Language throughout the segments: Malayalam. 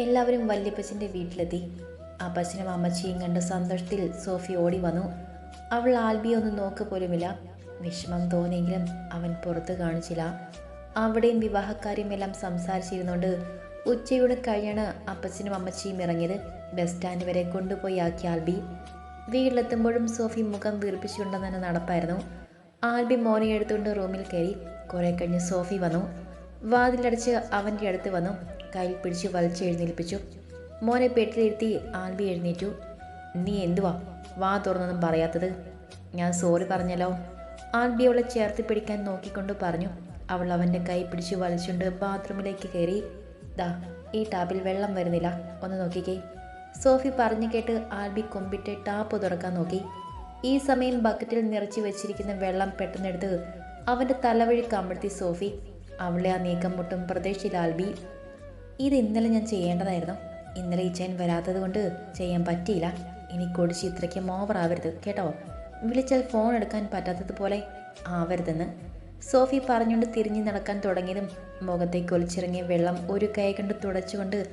എല്ലാവരും വല്യപ്പച്ചന്റെ വീട്ടിലെത്തി. അപ്പച്ചനും അമ്മച്ചിയും കണ്ട സന്തോഷത്തിൽ സോഫി ഓടി വന്നു. അവൾ ആൽബിയെ ഒന്ന് നോക്ക് പോലുമില്ല. വിഷമം തോന്നിയെങ്കിലും അവൻ പുറത്ത് കാണിച്ചില്ല. അവിടെയും വിവാഹക്കാര്യമെല്ലാം സംസാരിച്ചിരുന്നുകൊണ്ട് ഉച്ചയോട് കഴിയാണ് അപ്പച്ചനും അമ്മച്ചിയും ഇറങ്ങിയത്. ബസ് സ്റ്റാൻഡ് വരെ കൊണ്ടുപോയി ആക്കി ആൽബി. വീട്ടിലെത്തുമ്പോഴും സോഫി മുഖം വീർപ്പിച്ചുകൊണ്ടെന്ന് തന്നെ നടപ്പായിരുന്നു. ആൽബി മോനെ എടുത്തുകൊണ്ട് റൂമിൽ കയറി. കുറേ കഴിഞ്ഞ് സോഫി വന്നു. വാതിലടച്ച് അവന്റെ അടുത്ത് വന്നു. കയ്യിൽ പിടിച്ച് വലിച്ചെഴുന്നേൽപ്പിച്ചു മോനെ പെട്ടിലിരുത്തി ആൽബി എഴുന്നേറ്റു. നീ എന്തുവാ? വാ തുറന്നൊന്നും പറയാത്തത്. ഞാൻ സോറി പറഞ്ഞല്ലോ. ആൽബി അവളെ ചേർത്ത് പിടിക്കാൻ നോക്കിക്കൊണ്ട് പറഞ്ഞു. അവൾ അവന്റെ കൈ പിടിച്ച് വലിച്ചുകൊണ്ട് ബാത്റൂമിലേക്ക് കയറി. ദാ ഈ ടാപ്പിൽ വെള്ളം വരുന്നില്ല. ഒന്ന് നോക്കിക്കേ. സോഫി പറഞ്ഞു കേട്ട് ആൽബി കൊമ്പിട്ട് ടാപ്പ് തുറക്കാൻ നോക്കി. ഈ സമയം ബക്കറ്റിൽ നിറച്ചു വെച്ചിരിക്കുന്ന വെള്ളം പെട്ടെന്നെടുത്ത് അവന്റെ തലവഴി കമഴ്ത്തി സോഫി. അവളെ ആ നീക്കം മുട്ടും പ്രതീക്ഷയിൽ ആൽബി ഇത് ഇന്നലെ ഞാൻ ചെയ്യേണ്ടതായിരുന്നു. ഇന്നലെ ഈ ചെയിൻ വരാത്തത് കൊണ്ട് ചെയ്യാൻ പറ്റിയില്ല. ഇനി കൊടിച്ച് ഇത്രയ്ക്ക് ഓവർ ആവരുത് കേട്ടോ? വിളിച്ചാൽ ഫോൺ എടുക്കാൻ പറ്റാത്തതുപോലെ ആവരുതെന്ന്. സോഫി പറഞ്ഞുകൊണ്ട് തിരിഞ്ഞു നടക്കാൻ തുടങ്ങിയതും മുഖത്തേക്ക് ഒലിച്ചിറങ്ങിയ വെള്ളം ഒരു കൈ കണ്ട് തുടച്ചുകൊണ്ട്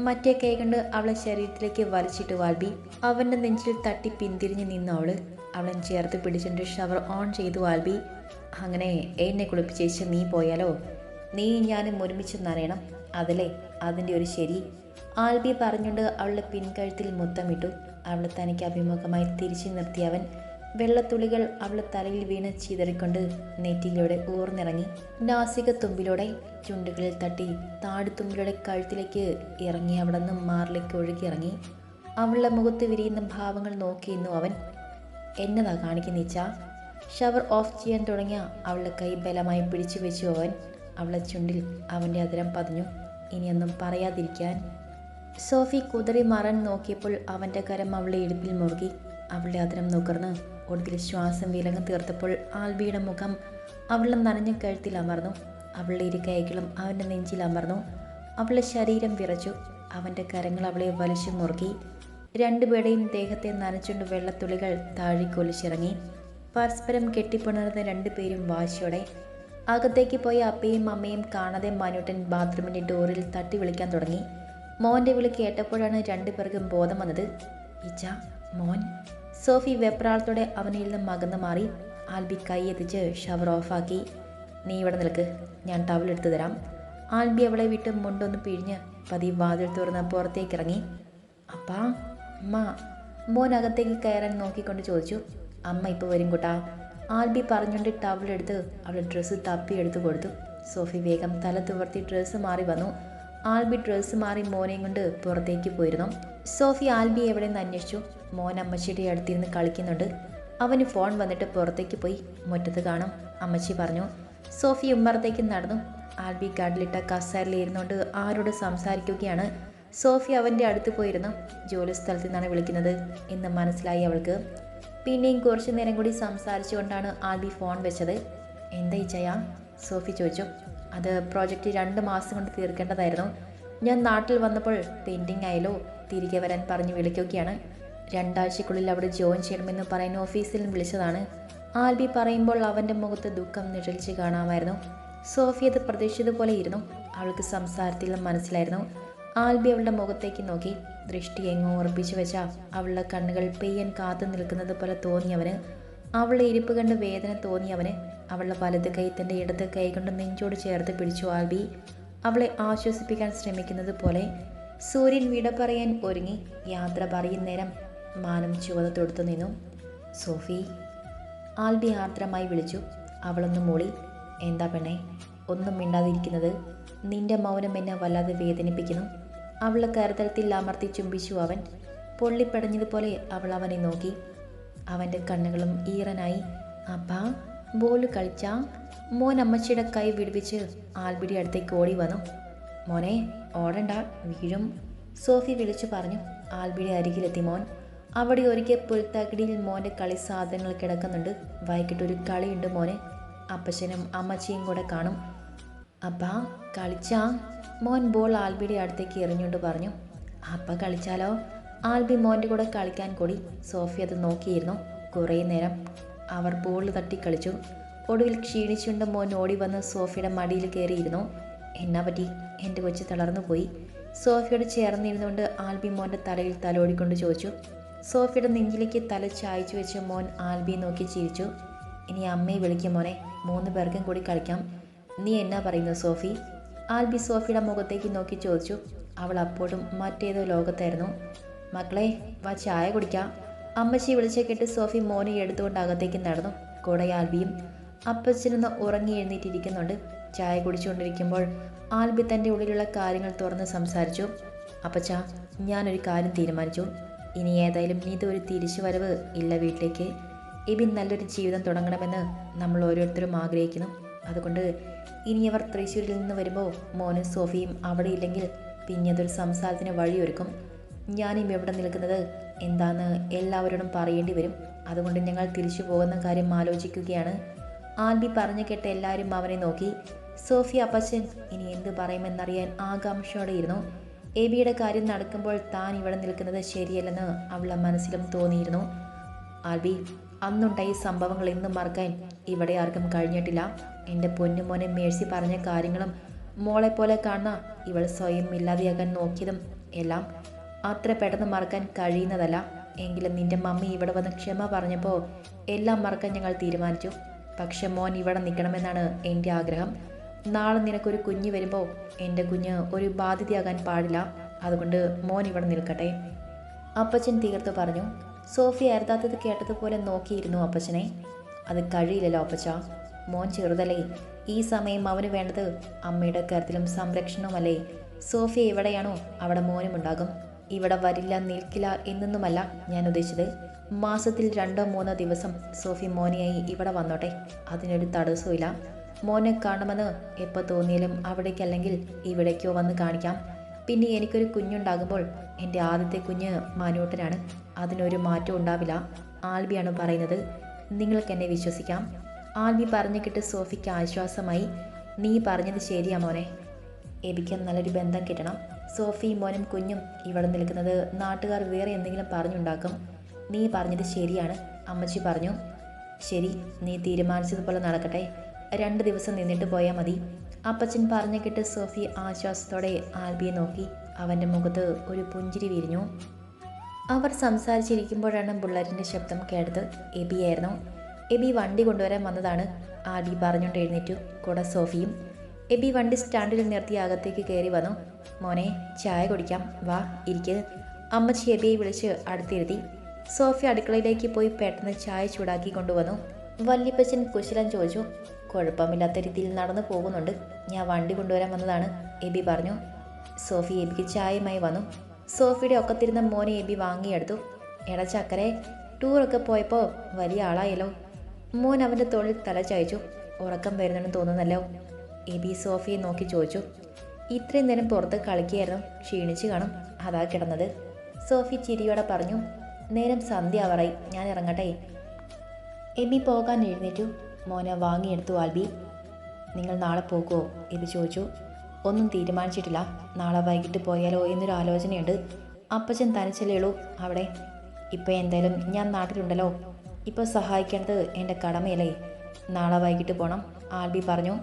മറ്റേ കൈ കണ്ട് അവളെ ശരീരത്തിലേക്ക് വലിച്ചിട്ട് വാൽബി. അവന്റെ നെഞ്ചിൽ തട്ടി പിന്തിരിഞ്ഞ് നിന്നു അവൾ അവളെ ചേർത്ത് പിടിച്ചിട്ട് ഷവർ ഓൺ ചെയ്തു വാൽബി. അങ്ങനെ എന്നെ കുളിപ്പിച്ചേച്ച് നീ പോയാലോ? നീ ഞാനും ഒരുമിച്ച് നനയണം. അതല്ലേ അതിന്റെ ഒരു ശരി. ആൽബി പറഞ്ഞുകൊണ്ട് അവളുടെ പിൻകഴുത്തിൽ മുത്തമിട്ടു. അവളെ തനിക്ക് അഭിമുഖമായി തിരിച്ചു നിർത്തിയവൻ വെള്ളത്തുള്ളികൾ അവളുടെ തലയിൽ വീണ് ചിതറിക്കൊണ്ട് നെറ്റിയിലൂടെ ഊർന്നിറങ്ങി. നാസിക തുമ്പിലൂടെ ചുണ്ടുകളിൽ തട്ടി താടുത്തുമ്പിലൂടെ കഴുത്തിലേക്ക് ഇറങ്ങി അവിടെ നിന്ന് മാറിലേക്ക് ഒഴുകിയിറങ്ങി അവളുടെ മുഖത്ത് വിരിയുന്ന ഭാവങ്ങൾ നോക്കിയിരുന്നു അവൻ. എന്നതാ കാണിക്കുന്ന ഇച്ച ഷവർ ഓഫ് ചെയ്യാൻ തുടങ്ങിയ അവളുടെ കൈ ബലമായി പിടിച്ചു വെച്ചു അവൻ. അവളെ ചുണ്ടിൽ അവന്റെ അതിരം പതിഞ്ഞു. ഇനിയൊന്നും പറയാതിരിക്കാൻ. സോഫി കുതറി മാറാൻ നോക്കിയപ്പോൾ അവന്റെ കരം അവളെ ഇടുപ്പിൽ മുറുകി അവളുടെ അതിരം നുകർന്ന് ഒടുവിൽ ശ്വാസം വിലങ്ങ് തീർത്തപ്പോൾ ആൽബിയുടെ മുഖം അവളുടെ നനഞ്ഞ കഴുത്തിൽ അമർന്നു. അവളുടെ ഇരു കൈകളും അവന്റെ നെഞ്ചിൽ അമർന്നു. അവളുടെ ശരീരം വിറച്ചു. അവന്റെ കരങ്ങൾ അവളെ വലിച്ചു മുറുകി. രണ്ടുപേരുടെയും ദേഹത്തെ നനച്ചുകൊണ്ട് വെള്ളത്തുള്ളികൾ താഴേക്കൊലിച്ചിറങ്ങി പരസ്പരം കെട്ടിപ്പുണർന്ന രണ്ടുപേരും വാശിയോടെ അകത്തേക്ക് പോയി അപ്പയും അമ്മയും കാണാതെ മനുട്ടൻ ബാത്റൂമിന്റെ ഡോറിൽ തട്ടി വിളിക്കാൻ തുടങ്ങി. മോന്റെ വിളി കേട്ടപ്പോഴാണ് രണ്ടുപേർക്കും ബോധം വന്നത്. ഇച്ച മോൻ. സോഫി വെപ്രാളത്തോടെ അവനിൽ നിന്ന് മകന്ന് മാറി. ആൽബി കൈ എത്തിച്ച് ഷവർ ഓഫാക്കി. നീ ഇവിടെ നിൽക്ക് ഞാൻ ടവൽ എടുത്തു തരാം. ആൽബി അവളെ വിട്ട് മുണ്ടൊന്ന് പിഴിഞ്ഞ് പതി വാതിൽ തുറന്ന് പുറത്തേക്ക് ഇറങ്ങി അപ്പാ അമ്മ. മോൻ അകത്തേക്ക് കയറാൻ നോക്കിക്കൊണ്ട് ചോദിച്ചു. അമ്മ ഇപ്പോൾ വരും കൂട്ടാ. ആൽബി പറഞ്ഞുകൊണ്ട് ടവലെടുത്ത് അവൾ ഡ്രസ്സ് തപ്പി എടുത്തു കൊടുത്തു. സോഫി വേഗം തല തുവർത്തി ഡ്രസ്സ് മാറി വന്നു. ആൽബി ഡ്രസ്സ് മാറി മോനെയും കൊണ്ട് പുറത്തേക്ക് പോയിരുന്നു. സോഫി ആൽബി എവിടെയെന്ന് അന്വേഷിച്ചു. മോൻ അമ്മച്ചിയുടെ അടുത്തിരുന്ന് കളിക്കുന്നുണ്ട്. അവന് ഫോൺ വന്നിട്ട് പുറത്തേക്ക് പോയി. മുറ്റത്ത് കാണും. അമ്മച്ചി പറഞ്ഞു സോഫി ഉമ്മറത്തേക്ക് നടന്നു. ആൽബി കാട്ടിലിട്ട കസേരയിൽ ഇരുന്നുകൊണ്ട് ആരോട് സംസാരിക്കുകയാണ്. സോഫി അവന്റെ അടുത്ത് പോയിരുന്നു. ജോലി സ്ഥലത്ത് നിന്നാണ് വിളിക്കുന്നത് എന്ന് മനസ്സിലായി അവൾക്ക്. പിന്നെയും കുറച്ച് നേരം കൂടി സംസാരിച്ചുകൊണ്ടാണ് ആൽബി ഫോൺ വെച്ചത്. എന്താ ചെയ്യാം സോഫി ചോദിച്ചു. അത് പ്രോജക്റ്റ് രണ്ട് മാസം കൊണ്ട് തീർക്കേണ്ടതായിരുന്നു. ഞാൻ നാട്ടിൽ വന്നപ്പോൾ പെയിന്റിങ് ആയാലോ തിരികെ വരാൻ പറഞ്ഞ് വിളിക്കുകയാണ്. രണ്ടാഴ്ചക്കുള്ളിൽ അവിടെ ജോയിൻ ചെയ്യണമെന്ന് പറയുന്ന ഓഫീസിൽ വിളിച്ചതാണ്. ആൽബി പറയുമ്പോൾ അവന്റെ മുഖത്ത് ദുഃഖം നിഴലിച്ച് കാണാമായിരുന്നു. സോഫി അത് പ്രതീക്ഷിച്ചതുപോലെ ഇരുന്നു. അവൾക്ക് സംസാരത്തിലും മനസ്സിലായിരുന്നു. ആൽബി അവളുടെ മുഖത്തേക്ക് നോക്കി. ദൃഷ്ടി എങ്ങോ ഉറപ്പിച്ചു വെച്ച അവളുടെ കണ്ണുകൾ പെയ്യാൻ കാത്തു നിൽക്കുന്നത് പോലെ തോന്നിയവന് അവളുടെ ഇരിപ്പ് കണ്ട് വേദന തോന്നിയവന് അവളുടെ വലത് കൈ തന്റെ ഇടത് കൈ കൊണ്ട് നെഞ്ചോട് ചേർത്ത് പിടിച്ചു ആൽബി. അവളെ ആശ്വസിപ്പിക്കാൻ ശ്രമിക്കുന്നത് പോലെ സൂര്യൻ വിട പറയാൻ ഒരുങ്ങി യാത്ര പറയുന്നേരം മാനം ചുവത തൊടുത്തു നിന്നു. സോഫി ആൽബി ആർദ്രമായി വിളിച്ചു. അവളൊന്ന് മൂളി എന്താ പെണ്ണേ ഒന്നും മിണ്ടാതിരിക്കുന്നത്? നിന്റെ മൗനം എന്നെ വല്ലാതെ വേദനിപ്പിക്കുന്നു. അവളെ കരുതലത്തിൽ അമർത്തി ചുംബിച്ചു അവൻ. പൊള്ളിപ്പടഞ്ഞതുപോലെ അവൾ അവനെ നോക്കി. അവന്റെ കണ്ണുകളും ഈറനായി അപ്പാ ബോൾ കളിച്ചാ മോൻ അമ്മച്ചിയുടെ കൈ വിടുവിച്ച് ആൽബിടി അടുത്തേക്ക് ഓടി വന്നു. മോനെ ഓടണ്ട വീഴും സോഫി വിളിച്ചു പറഞ്ഞു. ആൽബിടി അരികിലെത്തി മോൻ. അവിടെ ഒരിക്കൽ പുൽത്തകിടിയിൽ മോന്റെ കളി സാധനങ്ങൾ കിടക്കുന്നുണ്ട്. വൈകിട്ടൊരു കളിയുണ്ട് മോനെ. അപ്പച്ചനും അമ്മച്ചിയും കൂടെ കാണും. അപ്പാ കളിച്ചാ. മോൻ ബോൾ ആൽബിയുടെ അടുത്തേക്ക് എറിഞ്ഞുകൊണ്ട് പറഞ്ഞു അപ്പ കളിച്ചാലോ? ആൽബി മോന്റെ കൂടെ കളിക്കാൻ കൂടി. സോഫി അത് നോക്കിയിരുന്നു. കുറേ നേരം അവർ ബോൾ തട്ടി കളിച്ചു. ഒടുവിൽ ക്ഷീണിച്ചുകൊണ്ട് മോൻ ഓടി വന്ന് സോഫിയുടെ മടിയിൽ കയറിയിരുന്നു. എന്നാ പറ്റി? എന്റെ കൊച്ചു തളർന്നു പോയി. സോഫിയോട് ചേർന്നിരുന്നുകൊണ്ട് ആൽബി മോന്റെ തലയിൽ തലോടിക്കൊണ്ട് ചോദിച്ചു. സോഫിയുടെ നെഞ്ചിലേക്ക് തല ചായച്ചു വെച്ച് മോൻ ആൽബി നോക്കി ചിരിച്ചു. ഇനി അമ്മയെ വിളിക്കും മോനെ. മൂന്ന് പേർക്കും കൂടി കളിക്കാം. നീ എന്നാ പറയുന്നു സോഫി? ആൽബി സോഫിയുടെ മുഖത്തേക്ക് നോക്കി ചോദിച്ചു. അവൾ അപ്പോഴും മറ്റേതോ ലോകത്തായിരുന്നു. മക്കളെ വാ ചായ കുടിക്കാം. അമ്മച്ചി വിളിച്ച കേട്ട് സോഫി മോനെ എടുത്തുകൊണ്ട് അകത്തേക്ക് നടന്നു. കൂടെ ആൽബിയും അപ്പച്ചനൊന്ന് ഉറങ്ങി എഴുന്നേറ്റിരിക്കുന്നുണ്ട്. ചായ കുടിച്ചുകൊണ്ടിരിക്കുമ്പോൾ ആൽബി തന്റെ ഉള്ളിലുള്ള കാര്യങ്ങൾ തുറന്ന് സംസാരിച്ചു. അപ്പച്ച ഞാനൊരു കാര്യം തീരുമാനിച്ചു. ഇനി ഏതായാലും ഇതൊരു തിരിച്ചു വരവ് ഇല്ല വീട്ടിലേക്ക്. ഇബിൻ നല്ലൊരു ജീവിതം തുടങ്ങണമെന്ന് നമ്മൾ ഓരോരുത്തരും ആഗ്രഹിക്കുന്നു. അതുകൊണ്ട് ഇനി അവർ തൃശ്ശൂരിൽ നിന്ന് വരുമ്പോൾ മോനും സോഫിയും അവിടെ ഇല്ലെങ്കിൽ പിന്നെ അതൊരു സംസാരത്തിന് വഴിയൊരുക്കും. ഞാനും എവിടെ നിൽക്കുന്നത് എന്താന്ന് എല്ലാവരോടും പറയേണ്ടി വരും. അതുകൊണ്ട് ഞങ്ങൾ തിരിച്ചു പോകുന്ന കാര്യം ആലോചിക്കുകയാണ്. ആൽബി പറഞ്ഞു കേട്ട എല്ലാവരും അവനെ നോക്കി. സോഫി അപ്പച്ചൻ ഇനി എന്ത് പറയുമെന്നറിയാൻ ആകാംക്ഷയോടെ ഇരുന്നു. എബിയുടെ കാര്യം നടക്കുമ്പോൾ താൻ ഇവിടെ നിൽക്കുന്നത് ശരിയല്ലെന്ന് അവളുടെ മനസ്സിലും തോന്നിയിരുന്നു. ആൽബി അന്നുണ്ടായ സംഭവങ്ങൾ ഇന്നും മറക്കാൻ ഇവിടെ ആർക്കും കഴിഞ്ഞിട്ടില്ല. എന്റെ പൊന്നുമോനെ മേഴ്സി പറഞ്ഞ കാര്യങ്ങളും മോളെ പോലെ കാണുന്ന ഇവൾ സ്വയം ഇല്ലാതെയാകാൻ നോക്കിയതും എല്ലാം അത്ര പെട്ടെന്ന് മറക്കാൻ കഴിയുന്നതല്ല. എങ്കിലും നിന്റെ മമ്മി ഇവിടെ വന്ന് ക്ഷമ പറഞ്ഞപ്പോൾ എല്ലാം മറക്കാൻ ഞങ്ങൾ തീരുമാനിച്ചു. പക്ഷെ മോൻ ഇവിടെ നിൽക്കണമെന്നാണ് എന്റെ ആഗ്രഹം. നാളെ നിനക്കൊരു കുഞ്ഞ് വരുമ്പോൾ എന്റെ കുഞ്ഞ് ഒരു ബാധ്യതയാകാൻ പാടില്ല. അതുകൊണ്ട് മോൻ ഇവിടെ നിൽക്കട്ടെ. അപ്പച്ചൻ തീർത്ത് പറഞ്ഞു. സോഫി അരുതാത്തത് കേട്ടതുപോലെ നോക്കിയിരുന്നു അപ്പച്ചനെ. അത് കഴിയില്ലല്ലോ അപ്പച്ച. മോൻ ചെറുതല്ലേ. ഈ സമയം അവന് വേണ്ടത് അമ്മയുടെ കരുത്തിലും സംരക്ഷണവുമല്ലേ. സോഫിയ എവിടെയാണോ അവിടെ മോനും ഉണ്ടാകും ഇവിടെ വരില്ല നിൽക്കില്ല എന്നൊന്നുമല്ല ഞാൻ ഉദ്ദേശിച്ചത്. മാസത്തിൽ രണ്ടോ മൂന്നോ ദിവസം സോഫി മോനെയായി ഇവിടെ വന്നോട്ടെ. അതിനൊരു തടസ്സമില്ല മോനെ കാണണമെന്ന് എപ്പോൾ തോന്നിയാലും അവിടേക്കല്ലെങ്കിൽ ഇവിടേക്കോ വന്ന് കാണിക്കാം. പിന്നെ എനിക്കൊരു കുഞ്ഞുണ്ടാകുമ്പോൾ എന്റെ ആദ്യത്തെ കുഞ്ഞ് മാനൂട്ടനാണ്. അതിനൊരു മാറ്റം ഉണ്ടാവില്ല. ആൽബിയാണ് പറയുന്നത് നിങ്ങൾക്ക് എന്നെ വിശ്വസിക്കാം. ആൽബി പറഞ്ഞു കിട്ട് സോഫിക്ക് ആശ്വാസമായി. നീ പറഞ്ഞത് ശരിയാ മോനെ. എബിക്ക് നല്ലൊരു ബന്ധം കിട്ടണം. സോഫിയും മോനും കുഞ്ഞും ഇവിടെ നിൽക്കുന്നത് നാട്ടുകാർ വേറെ എന്തെങ്കിലും പറഞ്ഞുണ്ടാക്കും. നീ പറഞ്ഞത് ശരിയാണ് അമ്മച്ചി പറഞ്ഞു. ശരി നീ തീരുമാനിച്ചതുപോലെ നടക്കട്ടെ. രണ്ട് ദിവസം നിന്നിട്ട് പോയാൽ മതി. അപ്പച്ചൻ പറഞ്ഞു കിട്ട് സോഫി ആശ്വാസത്തോടെ ആൽബിയെ നോക്കി. അവന്റെ മുഖത്ത് ഒരു പുഞ്ചിരി വിരിഞ്ഞു. അവർ സംസാരിച്ചിരിക്കുമ്പോഴാണ് ബുള്ളറ്റിന്റെ ശബ്ദം കേട്ടത്. എബിയായിരുന്നു എബി വണ്ടി കൊണ്ടുവരാൻ വന്നതാണ്. ആദി പറഞ്ഞുകൊണ്ട് എഴുന്നേറ്റു. കൂടെ സോഫിയും. എബി വണ്ടി സ്റ്റാൻഡിൽ നിർത്തി അകത്തേക്ക് കയറി വന്നു. മോനെ ചായ കുടിക്കാം. വാ ഇരിക്ക്. അമ്മച്ചി എബിയെ വിളിച്ച് അടുത്തിരുത്തി. സോഫി അടുക്കളയിലേക്ക് പോയി പെട്ടെന്ന് ചായ ചൂടാക്കി കൊണ്ടുവന്നു. വല്യപ്പച്ചൻ കുശലം ചോദിച്ചു. കുഴപ്പമില്ലാത്ത രീതിയിൽ നടന്നു പോകുന്നുണ്ട്. ഞാൻ വണ്ടി കൊണ്ടുവരാൻ വന്നതാണ്. എബി പറഞ്ഞു. സോഫി എബിക്ക് ചായയുമായി വന്നു. സോഫിയുടെ ഒക്കത്തിരുന്ന മോനെ എബി വാങ്ങിയെടുത്തു. എടാ ചക്കരെ ടൂറൊക്കെ പോയപ്പോൾ വലിയ ആളായല്ലോ. മോൻ അവന്റെ തോളിൽ തല ചായച്ചു. ഉറക്കം വരുന്നെന്ന് തോന്നുന്നല്ലോ. എബി സോഫിയെ നോക്കി ചോദിച്ചു. ഇത്രയും നേരം പുറത്ത് കളിക്കുകയായിരുന്നു. ക്ഷീണിച്ച് കാണും. അതാ കിടന്നത്. സോഫി ചിരിയോടെ പറഞ്ഞു. നേരം സന്ധ്യ അവറായി ഞാൻ ഇറങ്ങട്ടെ. എബി പോകാൻ എഴുന്നേറ്റു. മോനെ വാങ്ങിയെടുത്തു ആൽബി. നിങ്ങൾ നാളെ പോകുമോ എബി ചോദിച്ചു. ഒന്നും തീരുമാനിച്ചിട്ടില്ല. നാളെ വൈകിട്ട് പോയാലോ എന്നൊരു ആലോചനയുണ്ട്. അപ്പച്ചൻ തനിച്ചല്ലേ അവിടെ. ഇപ്പോൾ എന്തായാലും ഞാൻ നാട്ടിലുണ്ടല്ലോ. ഇപ്പോൾ സഹായിക്കേണ്ടത് എന്റെ കടമയല്ലേ? നാളെ വൈകിട്ട് പോകണം ആൽബി പറഞ്ഞു.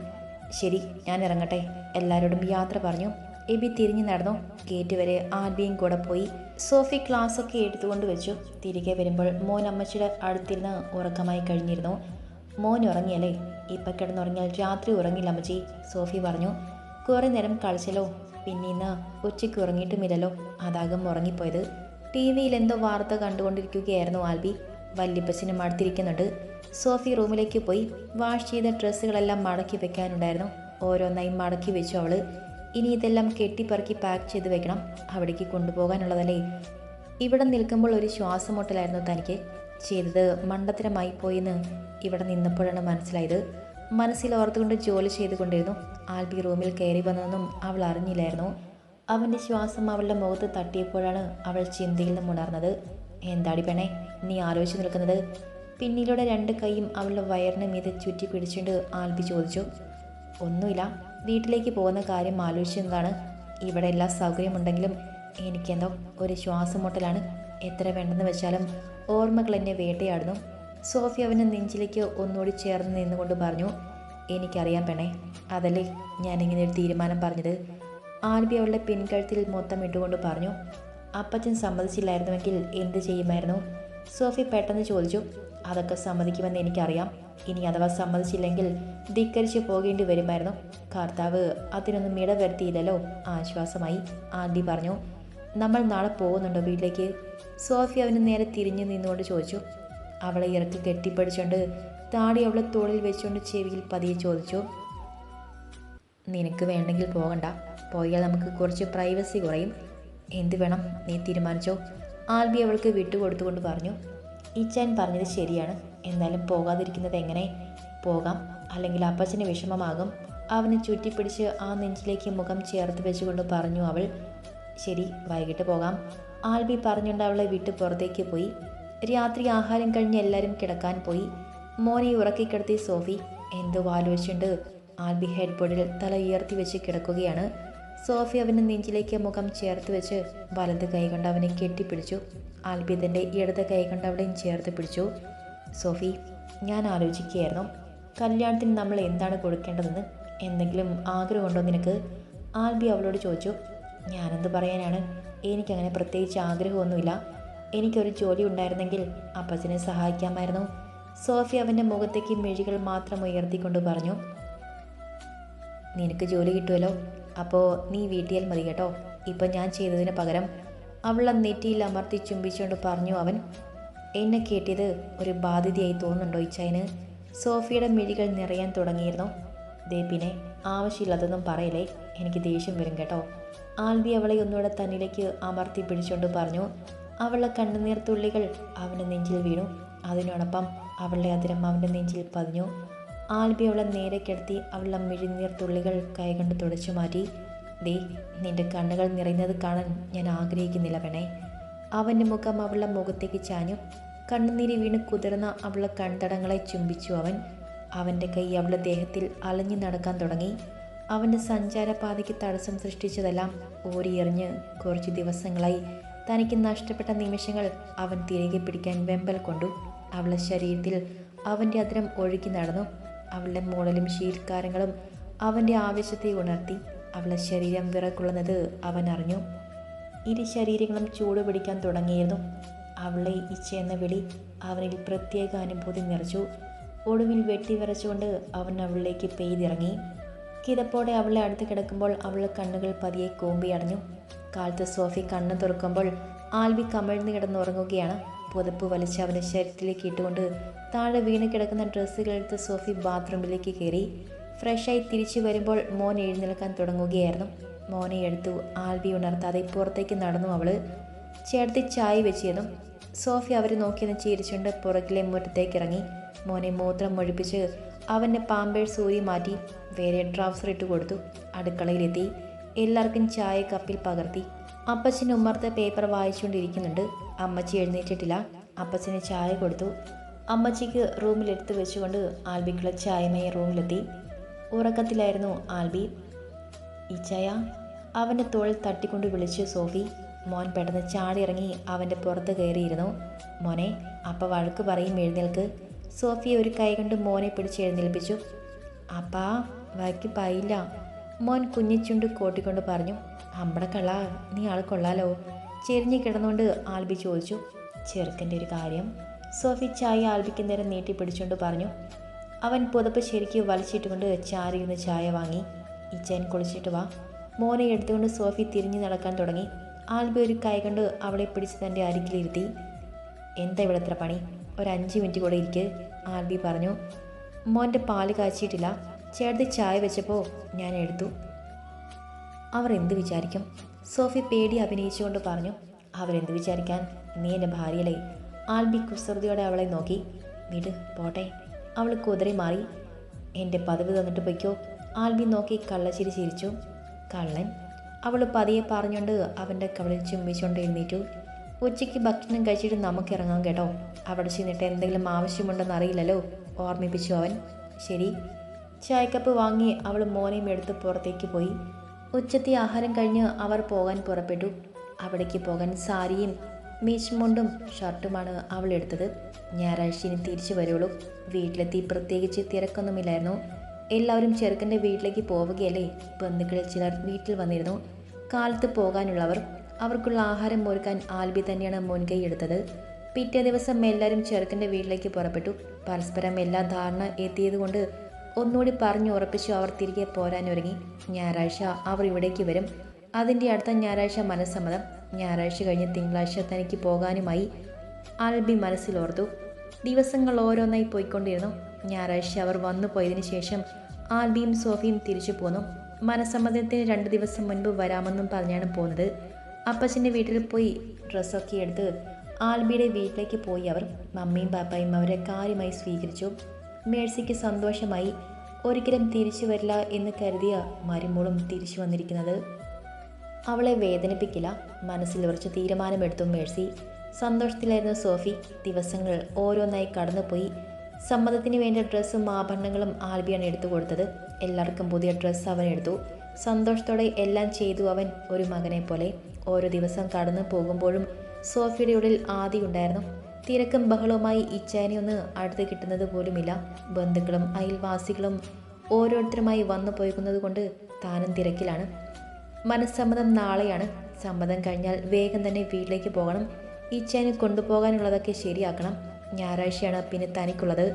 ശരി ഞാൻ ഇറങ്ങട്ടെ. എല്ലാവരോടും യാത്ര പറഞ്ഞു. എബി തിരിഞ്ഞു നടന്നു. ഗേറ്റ് വരെ ആൽബിയും കൂടെ പോയി. സോഫി ഒക്കെ എടുത്തുകൊണ്ട് വെച്ചു. തിരികെ വരുമ്പോൾ മോൻ അമ്മച്ചിയുടെ അടുത്തിരുന്ന് ഉറക്കമായി കഴിഞ്ഞിരുന്നു. മോൻ ഉറങ്ങിയല്ലേ? ഇപ്പം കിടന്നുറങ്ങിയാൽ രാത്രി ഉറങ്ങില്ല അമ്മച്ചി സോഫി പറഞ്ഞു. കുറേ നേരം കളിച്ചല്ലോ. പിന്നെ ഇന്ന് ഉച്ചയ്ക്ക് ഉറങ്ങിയിട്ടുമില്ലല്ലോ. അതാകും ഉറങ്ങിപ്പോയത് ടി വിയിൽ എന്തോ വാർത്ത കണ്ടുകൊണ്ടിരിക്കുകയായിരുന്നു ആൽബി. വല്യപ്പച്ചനും അടുത്തിരിക്കുന്നുണ്ട്. സോഫി റൂമിലേക്ക് പോയി വാഷ് ചെയ്ത ഡ്രസ്സുകളെല്ലാം മടക്കി വെക്കാനുണ്ടായിരുന്നു. ഓരോന്നായി മടക്കി വെച്ചു അവൾ. ഇനി ഇതെല്ലാം കെട്ടിപ്പറക്കി പാക്ക് ചെയ്ത് വെക്കണം. അവിടേക്ക് കൊണ്ടുപോകാനുള്ളതല്ലേ. ഇവിടെ നിൽക്കുമ്പോൾ ഒരു ശ്വാസമുട്ടലായിരുന്നു തനിക്ക്. ചെയ്തത് മണ്ടത്തരമായി പോയെന്ന് ഇവിടെ നിന്നപ്പോഴാണ് മനസ്സിലായത്. മനസ്സിൽ ഓർത്തുകൊണ്ട് ജോലി ചെയ്തുകൊണ്ടിരുന്നു. ആൽബി റൂമിൽ കയറി വന്നതെന്നും അവൾ അറിഞ്ഞില്ലായിരുന്നു. അവന്റെ ശ്വാസം അവളുടെ മുഖത്ത് തട്ടിയപ്പോഴാണ് അവൾ ചിന്തയിൽ നിന്നും ഉണർന്നത്. എന്താടി പെണേ നീ ആലോചിച്ച് നിൽക്കുന്നത്? പിന്നിലൂടെ രണ്ട് കൈയും അവളുടെ വയറിന് മീതെ ചുറ്റി പിടിച്ചുകൊണ്ട് ആൽബി ചോദിച്ചു. ഒന്നുമില്ല വീട്ടിലേക്ക് പോകുന്ന കാര്യം ആലോചിച്ചതാണ് ഇവിടെ എല്ലാ സൗകര്യമുണ്ടെങ്കിലും എനിക്കെന്തോ ഒരു ശ്വാസമുട്ടലാണ് എത്ര വേണ്ടെന്ന് വെച്ചാലും ഓർമ്മകൾ എന്നെ വേട്ടയാടുന്നു. സോഫി അവന്റെ നെഞ്ചിലേക്ക് ഒന്നുകൂടി ചേർന്ന് നിന്നുകൊണ്ട് പറഞ്ഞു. എനിക്കറിയാം പെണ്ണേ. അതല്ലേ ഞാൻ ഇങ്ങനെ ഒരു തീരുമാനം പറഞ്ഞത്. ആൽബി അവളുടെ പിൻകഴുത്തിൽ മൊത്തം ഇട്ടുകൊണ്ട് പറഞ്ഞു അപ്പച്ചൻ സമ്മതിച്ചില്ലായിരുന്നുവെങ്കിൽ എന്ത് ചെയ്യുമായിരുന്നു? സോഫി പെട്ടെന്ന് ചോദിച്ചു അതൊക്കെ സമ്മതിക്കുമെന്ന് എനിക്കറിയാം. ഇനി അഥവാ സമ്മതിച്ചില്ലെങ്കിൽ ധിക്കരിച്ച് പോകേണ്ടി വരുമായിരുന്നു. കർത്താവ് അതിനൊന്നും ഇട വരുത്തിയില്ലല്ലോ. ആശ്വാസമായി ആൽബി പറഞ്ഞു നമ്മൾ നാളെ പോകുന്നുണ്ടോ വീട്ടിലേക്ക്? സോഫി അവന് നേരെ തിരിഞ്ഞു നിന്നുകൊണ്ട് ചോദിച്ചു അവളെ ഇറക്കി കെട്ടിപ്പിടിച്ചുകൊണ്ട് താടി അവളെ തോളിൽ വെച്ചുകൊണ്ട് ചെവിയിൽ പതിയെ ചോദിച്ചു നിനക്ക് വേണ്ടെങ്കിൽ പോകണ്ട. പോയാൽ നമുക്ക് കുറച്ച് പ്രൈവസി കുറയും. എന്ത് വേണം? നീ തീരുമാനിച്ചോ. ആൽബി അവൾക്ക് വിട്ടുകൊടുത്തുകൊണ്ട് പറഞ്ഞു ഇച്ചാൻ പറഞ്ഞത് ശരിയാണ്. എന്നാലും പോകാതിരിക്കുന്നത് എങ്ങനെ? പോകാം. അല്ലെങ്കിൽ അപ്പച്ചന് വിഷമമാകും. അവനെ ചുറ്റിപ്പിടിച്ച് ആ നെഞ്ചിലേക്ക് മുഖം ചേർത്ത് വെച്ചുകൊണ്ട് പറഞ്ഞു അവൾ ശരി വൈകിട്ട് പോകാം. ആൽബി പറഞ്ഞുകൊണ്ട് അവളെ വിട്ട് പുറത്തേക്ക് പോയി. രാത്രി ആഹാരം കഴിഞ്ഞ് എല്ലാവരും കിടക്കാൻ പോയി. മോനെ ഉറക്കിക്കിടത്തി സോഫി എന്തോ ആലോചിച്ചുണ്ട് ആൽബി ഹെഡ് ബോർഡിൽ തല ഉയർത്തി വെച്ച് കിടക്കുകയാണ്. സോഫി അവന്റെ നെഞ്ചിലേക്ക് മുഖം ചേർത്ത് വെച്ച് വലത് കൈകൊണ്ട് അവനെ കെട്ടിപ്പിടിച്ചു. ആൽബി തന്റെ ഇടത് കൈകൊണ്ട് അവിടെയും ചേർത്ത് പിടിച്ചു. സോഫി ഞാൻ ആലോചിക്കുകയായിരുന്നു. കല്യാണത്തിന് നമ്മൾ എന്താണ് കൊടുക്കേണ്ടതെന്ന്? എന്തെങ്കിലും ആഗ്രഹമുണ്ടോ നിനക്ക്? ആൽബി അവളോട് ചോദിച്ചു. ഞാനെന്ത് പറയാനാണ്? എനിക്കങ്ങനെ പ്രത്യേകിച്ച് ആഗ്രഹമൊന്നുമില്ല. എനിക്കൊരു ജോലി ഉണ്ടായിരുന്നെങ്കിൽ അപ്പച്ചനെ സഹായിക്കാമായിരുന്നു. സോഫി അവന്റെ മുഖത്തേക്ക് മിഴികൾ മാത്രം ഉയർത്തിക്കൊണ്ട് പറഞ്ഞു നിനക്ക് ജോലി കിട്ടുമല്ലോ അപ്പോൾ നീ വീട്ടിയാൽ മതി കേട്ടോ. ഇപ്പം ഞാൻ ചെയ്തതിന് പകരം അവളെ നെറ്റിയിൽ അമർത്തി ചുംബിച്ചുകൊണ്ട് പറഞ്ഞു അവൻ എന്നെ കേട്ടിയത് ഒരു ബാധ്യതയായി തോന്നുന്നുണ്ടോ ഇച്ചായന് സോഫിയുടെ മിഴികൾ നിറയാൻ തുടങ്ങിയിരുന്നു. ദേപ്പിനെ ആവശ്യമില്ലാത്തതും പറയില്ലേ. പറയലേ എനിക്ക് ദേഷ്യം വരും കേട്ടോ. ആൽബി അവളെ ഒന്നുകൂടെ തന്നിലേക്ക് അമർത്തി പിടിച്ചുകൊണ്ട് പറഞ്ഞു അവളുടെ കണ്ണുനീർ തുള്ളികൾ അവന്റെ നെഞ്ചിൽ വീണു. അതിനോടൊപ്പം അവളുടെ അതിരം അവന്റെ നെഞ്ചിൽ പതിഞ്ഞു. ആൽബി അവളെ നേരെ കിടത്തി അവളുടെ മിഴിനീർ തുള്ളികൾ കൈകൊണ്ട് തുടച്ചു മാറ്റി. ദേ നിന്റെ കണ്ണുകൾ നിറയുന്നത് കാണാൻ ഞാൻ ആഗ്രഹിക്കുന്നില്ല വേണേ അവന്റെ മുഖം അവളുടെ മുഖത്തേക്ക് ചാഞ്ഞു. കണ്ണുനീരി വീണ് കുതിർന്ന അവളുടെ കൺതടങ്ങളെ ചുംബിച്ചു അവൻ. അവന്റെ കൈ അവളുടെ ദേഹത്തിൽ അലഞ്ഞു നടക്കാൻ തുടങ്ങി. അവന്റെ സഞ്ചാരപാതയ്ക്ക് തടസ്സം സൃഷ്ടിച്ചതെല്ലാം ഓരിയെറിഞ്ഞ് കുറച്ച് ദിവസങ്ങളായി തനിക്ക് നഷ്ടപ്പെട്ട നിമിഷങ്ങൾ അവൻ തിരികെ പിടിക്കാൻ വെമ്പൽ കൊണ്ടു. അവളുടെ ശരീരത്തിൽ അവന്റെ അതിരം ഒഴുകി നടന്നു. അവളുടെ മൂടലും ശീൽക്കാരങ്ങളും അവന്റെ ആവേശത്തെ ഉണർത്തി. അവളുടെ ശരീരം വിറക്കുള്ളത് അവൻ അറിഞ്ഞു. ഇരു ശരീരങ്ങളും ചൂട് പിടിക്കാൻ തുടങ്ങിയിരുന്നു. അവളെ ഇച്ച എന്ന വിളി അവനിൽ പ്രത്യേക അനുഭൂതി നിറച്ചു. ഒടുവിൽ വെട്ടി വിറച്ചുകൊണ്ട് അവൻ അവളിലേക്ക് പെയ്തിറങ്ങി. കിതപ്പോടെ അവളെ അടുത്ത് കിടക്കുമ്പോൾ അവളുടെ കണ്ണുകൾ പതിയെ കൂമ്പി അടഞ്ഞു കാലത്ത് സോഫി കണ്ണ് തുറക്കുമ്പോൾ ആൽവി കമിഴ്ന്ന് കിടന്നുറങ്ങുകയാണ്. പുതപ്പ് വലിച്ച് അവന്റെ ശരീരത്തിലേക്ക് ഇട്ടുകൊണ്ട് താഴെ വീണ് കിടക്കുന്ന ഡ്രസ്സുകൾ എടുത്ത് സോഫി ബാത്റൂമിലേക്ക് കയറി. ഫ്രഷായി തിരിച്ചു വരുമ്പോൾ മോൻ എഴുന്നേൽക്കാൻ തുടങ്ങുകയായിരുന്നു. മോനെ എടുത്തു ആൽബി ഉണർത്താതെ പുറത്തേക്ക് നടന്നു അവൾ ചേർത്തി ചായ വെച്ചിരുന്നു. സോഫി അവരെ നോക്കിയെന്ന് ചിരിച്ചുകൊണ്ട് പുറകിലെ മുറ്റത്തേക്ക് ഇറങ്ങി. മോനെ മൂത്രം ഒഴിപ്പിച്ച് അവന്റെ പാമ്പേഴ്സ് ഊരി മാറ്റി വേറെ ട്രൗസർ ഇട്ട് കൊടുത്തു. അടുക്കളയിലെത്തി. എല്ലാവർക്കും ചായ കപ്പിൽ പകർത്തി. അപ്പച്ചൻ ഉമ്മർത്തെ പേപ്പർ വായിച്ചുകൊണ്ടിരിക്കുന്നുണ്ട്. അമ്മച്ചി എഴുന്നേറ്റിട്ടില്ല. അപ്പച്ചന് ചായ കൊടുത്തു. അമ്മച്ചിക്ക് റൂമിലെടുത്ത് വെച്ചുകൊണ്ട് ആൽബിക്കുള്ള ചായമയ റൂമിലെത്തി. ഉറക്കത്തിലായിരുന്നു ആൽബി. ഈച്ചയ അവന്റെ തോളിൽ തട്ടിക്കൊണ്ട് വിളിച്ചു സോഫി. മോൻ പെട്ടെന്ന് ചാടി ഇറങ്ങി അവന്റെ പുറത്ത് കയറിയിരുന്നു. മോനെ അപ്പ വഴക്ക് പറയും എഴുന്നേൽക്ക്. സോഫിയെ ഒരു കൈ കൊണ്ട് മോനെ പിടിച്ച് എഴുന്നേൽപ്പിച്ചു. അപ്പാ വഴക്ക് പായില്ല മോൻ കുഞ്ഞിച്ചുണ്ട് കോട്ടിക്കൊണ്ട് പറഞ്ഞു. അമ്പടക്കള്ള കള്ള നീ ആൾ കൊള്ളാലോ. ചെരിഞ്ഞ് കിടന്നുകൊണ്ട് ആൽബി ചോദിച്ചു ചെറുക്കന്റെ ഒരു കാര്യം? സോഫി ചായ ആൽബിക്ക് നേരം നീട്ടി പിടിച്ചുകൊണ്ട് പറഞ്ഞു അവൻ പുതപ്പ് ശരിക്ക് വലിച്ചിട്ടുകൊണ്ട് നിന്ന് ചായ വാങ്ങി. ഇച്ചൻ കുളിച്ചിട്ട് വാ. മോനെ എടുത്തുകൊണ്ട് സോഫി തിരിഞ്ഞു നടക്കാൻ തുടങ്ങി. ആൽബി ഒരു കൈ കൊണ്ട് അവളെ പിടിച്ച് തന്റെ അരികിലിരുത്തി എന്താ ഇവിടെ എത്ര പണി? ഒരു അഞ്ച് മിനിറ്റ് കൂടെ ഇരിക്ക് ആൽബി പറഞ്ഞു. മോന്റെ പാൽ കാച്ചിട്ടില്ല ചേട്ടത്തി ചായ വെച്ചപ്പോൾ ഞാൻ എടുത്തു. അവർ എന്ത് വിചാരിക്കും? സോഫി പേടി അഭിനയിച്ചുകൊണ്ട് പറഞ്ഞു അവരെന്ത് വിചാരിക്കാൻ? നീ എന്റെ ഭാര്യയല്ലേ. ആൽബി കുസൃതിയോടെ അവളെ നോക്കി. വിട് പോട്ടെ. അവൾ കുതിരെ മാറി. എന്റെ പദവി തന്നിട്ട് പൊയ്ക്കോ. ആൽബി നോക്കി കള്ളച്ചിരി ചിരിച്ചു. കള്ളൻ? അവൾ പതിയെ പറഞ്ഞുകൊണ്ട് അവന്റെ കവളിൽ ചുംബിച്ചുകൊണ്ട് എഴുന്നേറ്റു. ഉച്ചയ്ക്ക് ഭക്ഷണം കഴിച്ചിട്ട് നമുക്ക് ഇറങ്ങാം കേട്ടോ. അവിടെ ചെന്നിട്ട് എന്തെങ്കിലും ആവശ്യമുണ്ടെന്ന് അറിയില്ലല്ലോ ഓർമ്മിപ്പിച്ചു അവൻ. ശരി. ചായക്കപ്പ് വാങ്ങി അവൾ മോനെയും എടുത്ത് പുറത്തേക്ക് പോയി. ഉച്ചത്തെ ആഹാരം കഴിഞ്ഞ് അവർ പോകാൻ പുറപ്പെട്ടു. അവിടേക്ക് പോകാൻ സാരിയും മീശുമുണ്ടും ഷർട്ടുമാണ് അവൾ എടുത്തത്. ഞായറാഴ്ച ഇനി തിരിച്ചു വരുള്ളൂ വീട്ടിലെത്തി പ്രത്യേകിച്ച് തിരക്കൊന്നുമില്ലായിരുന്നു. എല്ലാവരും ചെറുക്കന്റെ വീട്ടിലേക്ക് പോവുകയല്ലേ? ബന്ധുക്കളിൽ ചിലർ വീട്ടിൽ വന്നിരുന്നു. കാലത്ത് പോകാനുള്ളവർ അവർക്കുള്ള ആഹാരം ഒരുക്കാൻ ആൽബി തന്നെയാണ് മുൻകൈ എടുത്തത്. പിറ്റേ ദിവസം എല്ലാവരും ചെറുക്കന്റെ വീട്ടിലേക്ക് പുറപ്പെട്ടു. പരസ്പരം എല്ലാ ധാരണ എത്തിയതുകൊണ്ട് ഒന്നുകൂടി പറഞ്ഞു ഉറപ്പിച്ചു അവർ തിരികെ പോരാനൊരുങ്ങി ഞായറാഴ്ച അവർ ഇവിടേക്ക് വരും. അതിന്റെ അടുത്ത ഞായറാഴ്ച മനസ്സമ്മതം. ഞായറാഴ്ച കഴിഞ്ഞ് തിങ്കളാഴ്ച തനിക്ക് പോകാനുമായി ആൽബി മനസ്സിലോർത്തു. ദിവസങ്ങൾ ഓരോന്നായി പോയിക്കൊണ്ടിരുന്നു. ഞായറാഴ്ച അവർ വന്നു പോയതിനു ശേഷം ആൽബിയും സോഫിയും തിരിച്ചു പോന്നു. മനസ്സമ്മതത്തിന് രണ്ട് ദിവസം മുൻപ് വരാമെന്നും പറഞ്ഞാണ് പോകുന്നത് അപ്പച്ചന്റെ വീട്ടിൽ പോയി ഡ്രസ്സൊക്കെ എടുത്ത് ആൽബിയുടെ വീട്ടിലേക്ക് പോയി അവർ. മമ്മിയും പാപ്പയും അവരെ കാര്യമായി സ്വീകരിച്ചു. മേഴ്സിക്ക് സന്തോഷമായി ഒരിക്കലും തിരിച്ചു വരില്ല എന്ന് കരുതിയ മരുമോളും തിരിച്ചു വന്നിരിക്കുന്നത്. അവളെ വേദനിപ്പിക്കില്ല. മനസ്സിൽ ഉറച്ച തീരുമാനമെടുത്തു മേഴ്സി. സന്തോഷത്തിലായിരുന്ന സോഫി. ദിവസങ്ങൾ ഓരോന്നായി കടന്നുപോയി. സമ്മതത്തിന് വേണ്ട ഡ്രസ്സും ആഭരണങ്ങളും ആൽബിയാണ് എടുത്തു കൊടുത്തത്. എല്ലാവർക്കും പുതിയ ഡ്രസ്സ് അവൻ എടുത്തു. സന്തോഷത്തോടെ എല്ലാം ചെയ്തു അവൻ ഒരു മകനെ പോലെ ഓരോ ദിവസം കടന്നു പോകുമ്പോഴും സോഫിയുടെ ഉള്ളിൽ ആദി ഉണ്ടായിരുന്നു. തിരക്കും ബഹളവുമായി ഇച്ചാനെ ഒന്ന് അടുത്ത് കിട്ടുന്നത് പോലുമില്ല. ബന്ധുക്കളും അയൽവാസികളും ഓരോരുത്തരുമായി വന്നു പോയിക്കുന്നത് കൊണ്ട് താനും തിരക്കിലാണ്. മനസ്സമ്മതം നാളെയാണ്. സമ്മതം കഴിഞ്ഞാൽ വേഗം തന്നെ വീട്ടിലേക്ക് പോകണം. ഇച്ചാന് കൊണ്ടുപോകാനുള്ളതൊക്കെ ശരിയാക്കണം. ഞായറാഴ്ചയാണ് പിന്നെ തനിക്കുള്ളത്.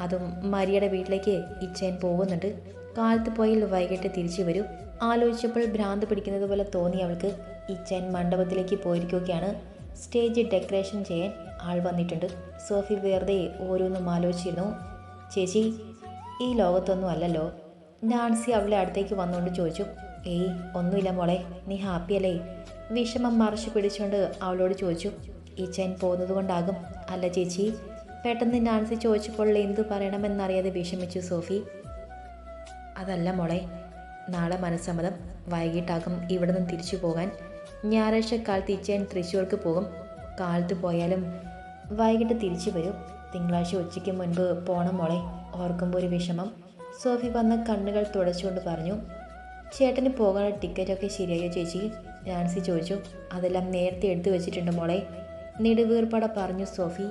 അതും മരിയുടെ വീട്ടിലേക്ക് ഇച്ചാൻ പോകുന്നുണ്ട്. കാലത്ത് പോയാൽ വൈകിട്ട് തിരിച്ചു വരൂ. ആലോചിച്ചപ്പോൾ ഭ്രാന്ത് പിടിക്കുന്നത് പോലെ തോന്നി അവൾക്ക്. ഇച്ചാൻ മണ്ഡപത്തിലേക്ക് പോയിരിക്കുകയാണ്. സ്റ്റേജ് ഡെക്കറേഷൻ ചെയ്യാൻ ആൾ വന്നിട്ടുണ്ട്. സോഫി വെറുതെ ഓരോന്നും ആലോചിച്ചിരുന്നു. ചേച്ചി ഈ ലോകത്തൊന്നും അല്ലല്ലോ. നാൻസി അവളെ അടുത്തേക്ക് വന്നുകൊണ്ട് ചോദിച്ചു. ഏയ് ഒന്നുമില്ല മോളെ നീ ഹാപ്പിയല്ലേ വിഷമം മറച്ചു പിടിച്ചുകൊണ്ട് അവളോട് ചോദിച്ചു. ഈ ചെൻ പോകുന്നത് കൊണ്ടാകും. അല്ല ചേച്ചി പെട്ടെന്ന് നാൻസി ചോദിച്ചപ്പോൾ എന്തു പറയണമെന്നറിയാതെ വിഷമിച്ചു സോഫി. അതല്ല മോളെ നാളെ മനസ്സമ്മതം വൈകിട്ടാകും ഇവിടെ നിന്ന് തിരിച്ചു പോകാൻ. ഞായറാഴ്ച കാലത്ത് ഇച്ചയൻ തൃശ്ശൂർക്ക് പോകും. കാലത്ത് പോയാലും വൈകിട്ട് തിരിച്ചു വരും. തിങ്കളാഴ്ച ഉച്ചയ്ക്ക് മുൻപ് പോണം മോളെ. ഓർക്കുമ്പോൾ ഒരു വിഷമം. സോഫി വന്ന കണ്ണുകൾ തുടച്ചുകൊണ്ട് പറഞ്ഞു ചേട്ടന് പോകാനുള്ള ടിക്കറ്റൊക്കെ ശരിയായോ ചേച്ചി? നാൻസി ചോദിച്ചു. അതെല്ലാം നേരത്തെ എടുത്തു വെച്ചിട്ടുണ്ട് മോളെ. നെടുവീർപ്പാടെ പറഞ്ഞു സോഫി